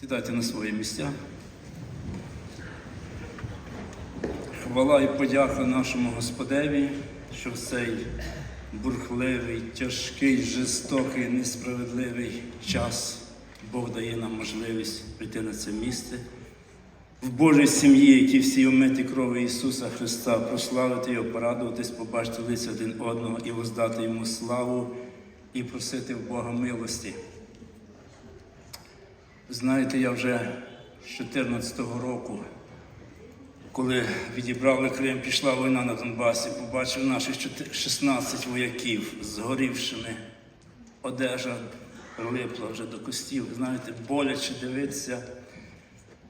Сідайте на свої місця. Хвала і подяка нашому Господеві, що в цей бурхливий, тяжкий, жорстокий, несправедливий час Бог дає нам можливість прийти на це місце. В Божій сім'ї, які всі омиті крові Ісуса Христа, прославити Його, порадуватись, побачити лиця один одного і воздати Йому славу і просити в Бога милості. Знаєте, я вже з 14-го року, коли відібрали Крим, пішла війна на Донбасі, побачив наших 16 вояків з горівшими. Одежа прилипла вже до костів. Знаєте, боляче дивитися.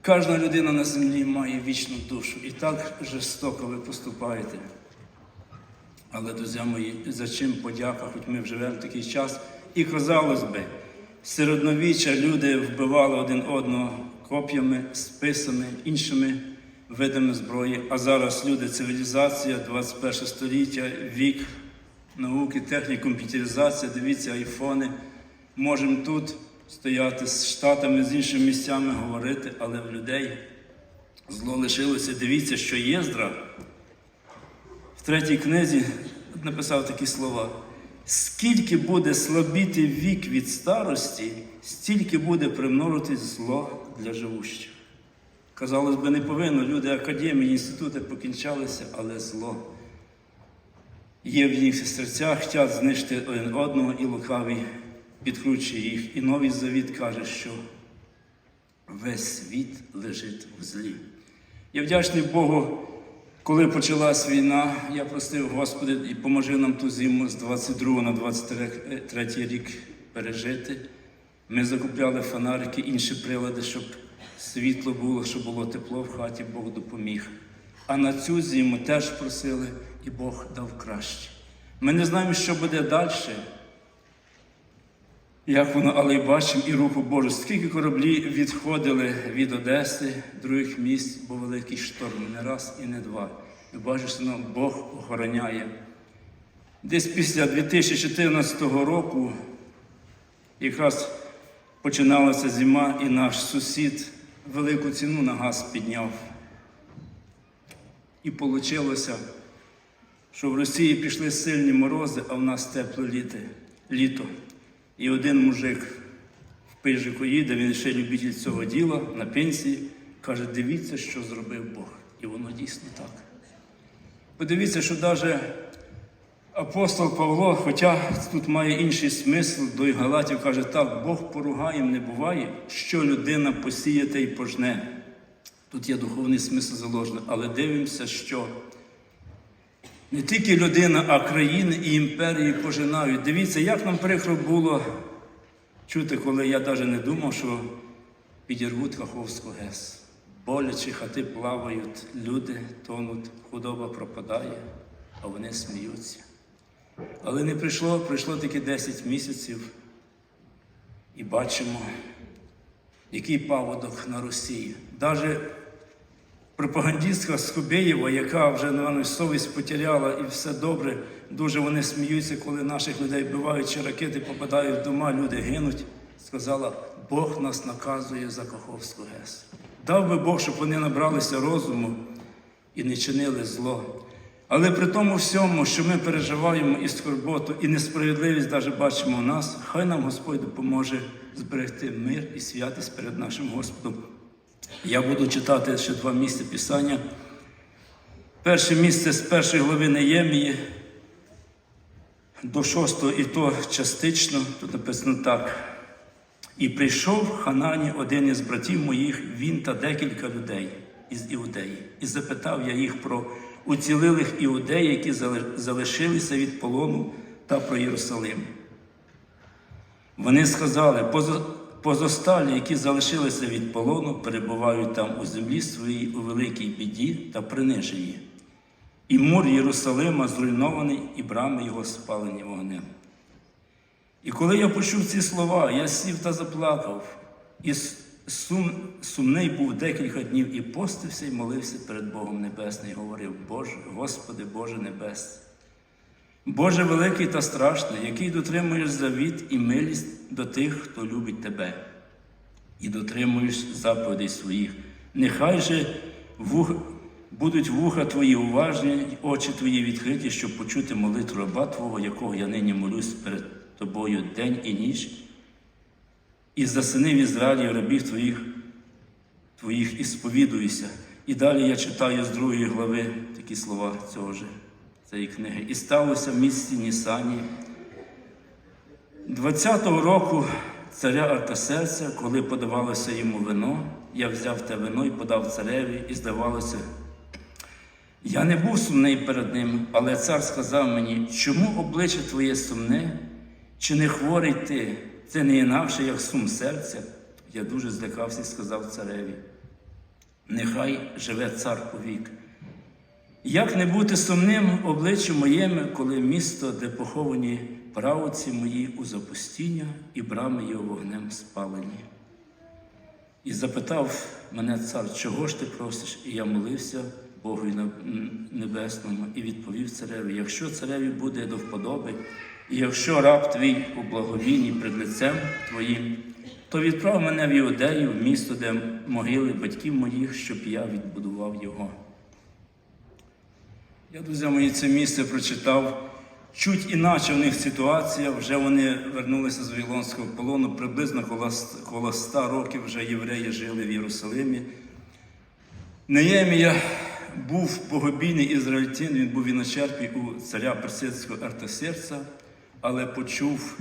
Кожна людина на землі має вічну душу. І так жорстоко ви поступаєте. Але, друзі мої, за чим подяка, хоч ми живемо в такий час. І казалось би, середньовіччя люди вбивали один одного коп'ями, списами, іншими видами зброї. А зараз люди, цивілізація, 21 століття, вік науки, техніки, комп'ютеризація, дивіться, айфони. Можемо тут стояти з штатами, з іншими місцями говорити, але в людей зло лишилося. Дивіться, що Єздра в третій книзі написав такі слова. Скільки буде слабіти вік від старості, стільки буде примножитись зло для живущих. Казалось би, не повинно, люди академії, інститути покінчалися, але зло є в їх серцях, хочуть знищити один одного і лукавий підкручує їх. І новий завіт каже, що весь світ лежить в злі. Я вдячний Богу, коли почалась війна, я просив Господи і поможи нам ту зиму з 22 на 23 рік пережити. Ми закупляли фонарики, інші прилади, щоб світло було, щоб було тепло в хаті, Бог допоміг. А на цю зиму теж просили, і Бог дав краще. Ми не знаємо, що буде далі. Як воно, але й бачимо і руку Божу. Скільки кораблі відходили від Одеси, других місць, бо великий шторм, не раз і не два. І бачиш, що нам Бог охороняє. Десь після 2014 року якраз починалася зима, і наш сусід велику ціну на газ підняв. І вийшло, що в Росії пішли сильні морози, а в нас тепле літо. І один мужик в пижику їде, він ще любитель цього діла на пенсії, каже, дивіться, що зробив Бог. І воно дійсно так. Подивіться, що навіть апостол Павло, хоча тут має інший смисл, до Галатів каже, так, Бог поругаєм не буває, що людина посіє та й пожне. Тут є духовний смисл заложений, але дивимося, що не тільки людина, а країни і імперії пожинають. Дивіться, як нам прикро було чути, коли я навіть не думав, що підірвуть Каховську ГЕС. Боляче хати плавають, люди тонуть, худоба пропадає, а вони сміються. Але не прийшло, пройшло тільки 10 місяців, і бачимо, який паводок на Росії. Навіть пропагандистка Скобєєва, яка вже напевно, совість потеряла і все добре, дуже вони сміються, коли наших людей вбивають, чи ракети попадають в дома, люди гинуть. Сказала, Бог нас наказує за Каховську ГЕС. Дав би Бог, щоб вони набралися розуму і не чинили зло. Але при тому всьому, що ми переживаємо і скорботу, і несправедливість навіть бачимо в нас, хай нам Господь допоможе зберегти мир і святість перед нашим Господом. Я буду читати ще два місця Писання. Перше місце з першої глави Неємії до шостого, і то частично, тут написано так. І прийшов Ханані один із братів моїх, він та декілька людей із Іудеї, і запитав я їх про уцілилих іудеїв, які залишилися від полону та про Єрусалим. Вони сказали, позосталі, які залишилися від полону, перебувають там у землі своїй у великій біді та приниженні. І мур Єрусалима зруйнований, і брами його спалені вогнем. І коли я почув ці слова, я сів та заплакав, і сум, сумний був декілька днів і постився, і молився перед Богом Небесним, і говорив, Боже, Господи, Боже Небесний, Боже великий та страшний, який дотримуєш завіт і милість до тих, хто любить Тебе. і дотримуєш заповідей своїх. Нехай же вух, будуть вуха твої уважні, очі твої відкриті, щоб почути молитву раба Твого, якого я нині молюсь перед тобою день і ніч, і за синів Ізраїлів рабів твоїх, твоїх і сповідуюся. І далі я читаю з другої глави такі слова цього ж, цієї книги. І сталося в місті Нісані 20-го року царя Артасерця, коли подавалося йому вино, я взяв те вино і подав цареві, і здавалося, я не був сумний перед ним, але цар сказав мені, чому обличчя твоє сумне, чи не хворий ти? Це не інакше, як сум серця. Я дуже злякався і сказав цареві. Нехай живе цар повік. Як не бути сумним обличчю моєму, коли місто, де поховані правоці мої у запустіння і брами його вогнем спалені? І запитав мене цар, чого ж ти просиш? І я молився Богу Небесному і відповів цареві: якщо цареві буде до вподоби, і якщо раб твій у благовінні пред лицем твоїм, то відправ мене в Іудею, в місто, де могили батьків моїх, щоб я відбудував його. Я, друзі мої, це місце прочитав. Чуть іначе в них ситуація, вже вони вернулися з Вавилонського полону, приблизно коло, коло 100 років вже євреї жили в Єрусалимі. Неємія був богобійний ізраїльтин, він був віночерпій у царя персидського Артасерця, але почув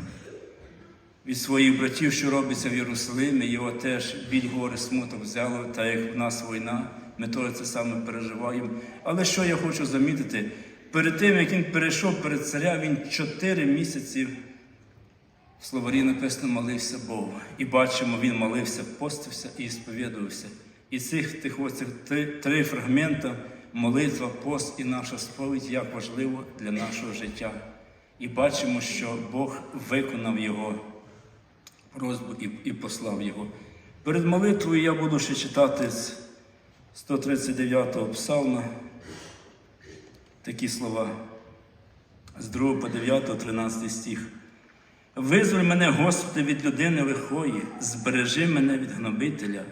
від своїх братів, що робиться в Єрусалимі, його теж біль гори смуток взяло, та як в нас війна, ми теж це саме переживаємо. Але що я хочу замітити? Перед тим, як він перейшов перед царя, він чотири місяці в словарі написано молився Богу. І бачимо, він молився, постився і сповідувався. І цих тих оцих три, три фрагмента молитва, пост і наша сповідь як важливо для нашого життя. І бачимо, що Бог виконав його просьбу і, і послав його. Перед молитвою я буду ще читати з 139-го псалма такі слова з 2 по 9, 13 стих. Визволь мене, Господи, від людини лихої, збережи мене від гнобителя.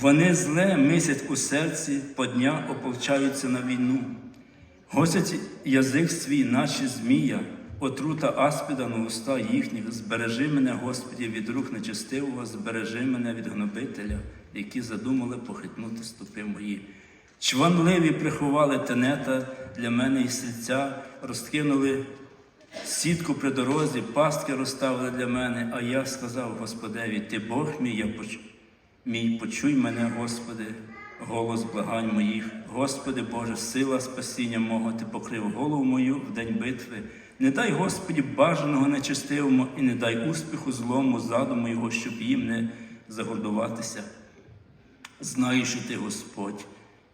Вони зле мислять у серці, по дня ополчаються на війну. Госять язик свій, наче змія, отрута аспіда на уста їхніх. Збережи мене, Господі, від рук нечестивого, збережи мене від гнобителя, які задумали похитнути стопи мої. Чванливі приховали тенета для мене і сільця, розкинули сітку при дорозі, пастки розставили для мене, а я сказав Господеві, Ти Бог мій, я поч... мій, почуй мене, Господи, голос благань моїх. Господи Боже, сила спасіння мого, Ти покрив голову мою в день битви. Не дай Господі бажаного нечестивому і не дай успіху злому задуму Його, щоб їм не загордуватися. Знаю, що Ти Господь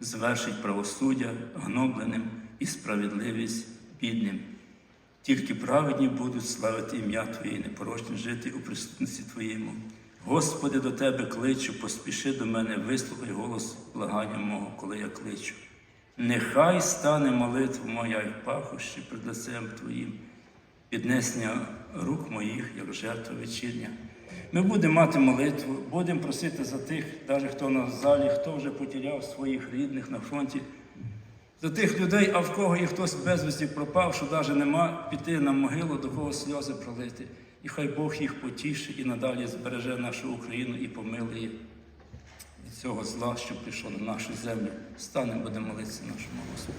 звершить правосуддя гнобленим і справедливість бідним. Тільки праведні будуть славити ім'я Твоє, і непорочні жити у присутності Твоєму. Господи, до Тебе кличу, поспіши до мене, вислухай голос благання мого, коли я кличу. Нехай стане молитва моя, як пахощі пред лицем Твоїм, піднесення рук моїх, як жертва вечірня. Ми будемо мати молитву, будемо просити за тих, навіть хто на залі, хто вже потеряв своїх рідних на фронті, за тих людей, а в кого і хтось безвісті пропав, що навіть нема піти на могилу, до кого сльози пролити. І хай Бог їх потішить і надалі збереже нашу Україну і помилує від цього зла, що прийшло на нашу землю. Станемо, будемо молитися нашому Господу.